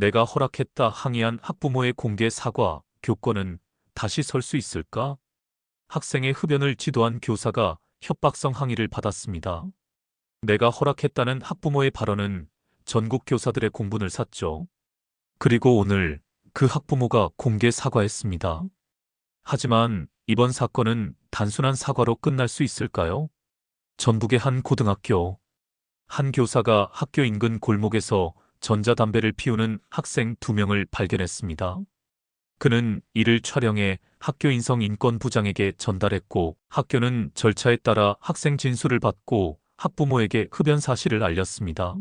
내가 허락했다 항의한 학부모의 공개 사과, 교권은 다시 설 수 있을까? 학생의 흡연을 지도한 교사가 협박성 항의를 받았습니다. 내가 허락했다는 학부모의 발언은 전국 교사들의 공분을 샀죠. 그리고 오늘 그 학부모가 공개 사과했습니다. 하지만 이번 사건은 단순한 사과로 끝날 수 있을까요? 전북의 한 고등학교. 한 교사가 학교 인근 골목에서 전자담배를 피우는 학생 두 명을 발견했습니다. 그는 이를 촬영해 학교 인성 인권부장에게 전달했고 학교는 절차에 따라 학생 진술을 받고 학부모에게 흡연 사실을 알렸습니다.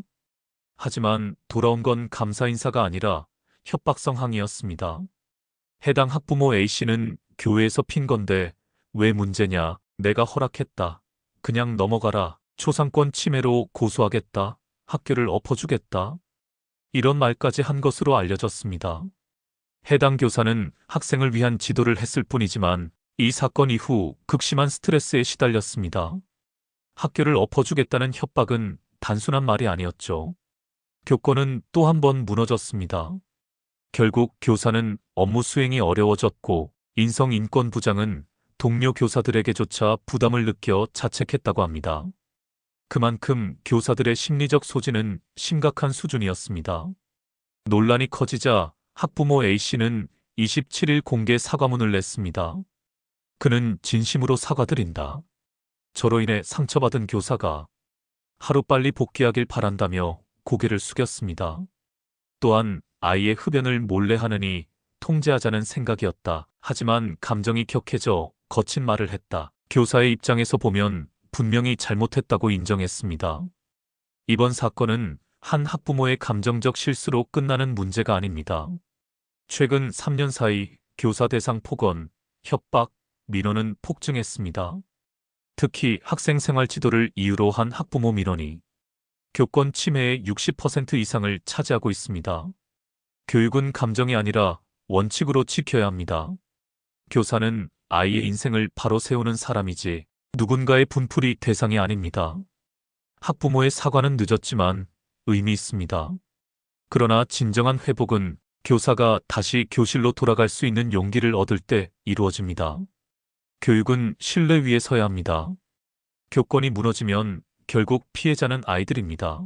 하지만 돌아온 건 감사 인사가 아니라 협박성 항의였습니다. 해당 학부모 A씨는 교회에서 핀 건데 왜 문제냐 내가 허락했다. 그냥 넘어가라. 초상권 침해로 고소하겠다. 학교를 엎어주겠다. 이런 말까지 한 것으로 알려졌습니다. 해당 교사는 학생을 위한 지도를 했을 뿐이지만 이 사건 이후 극심한 스트레스에 시달렸습니다. 학교를 엎어주겠다는 협박은 단순한 말이 아니었죠. 교권은 또 한 번 무너졌습니다. 결국 교사는 업무 수행이 어려워졌고 인성인권부장은 동료 교사들에게조차 부담을 느껴 자책했다고 합니다. 그만큼 교사들의 심리적 소진은 심각한 수준이었습니다. 논란이 커지자 학부모 A씨는 27일 공개 사과문을 냈습니다. 그는 진심으로 사과드린다. 저로 인해 상처받은 교사가 하루빨리 복귀하길 바란다며 고개를 숙였습니다. 또한 아이의 흡연을 몰래 하느니 통제하자는 생각이었다. 하지만 감정이 격해져 거친 말을 했다. 교사의 입장에서 보면 분명히 잘못했다고 인정했습니다. 이번 사건은 한 학부모의 감정적 실수로 끝나는 문제가 아닙니다. 최근 3년 사이 교사 대상 폭언, 협박, 민원은 폭증했습니다. 특히 학생 생활 지도를 이유로 한 학부모 민원이 교권 침해의 60% 이상을 차지하고 있습니다. 교육은 감정이 아니라 원칙으로 지켜야 합니다. 교사는 아이의 인생을 바로 세우는 사람이지 누군가의 분풀이 대상이 아닙니다. 학부모의 사과는 늦었지만 의미 있습니다. 그러나 진정한 회복은 교사가 다시 교실로 돌아갈 수 있는 용기를 얻을 때 이루어집니다. 교육은 신뢰 위에 서야 합니다. 교권이 무너지면 결국 피해자는 아이들입니다.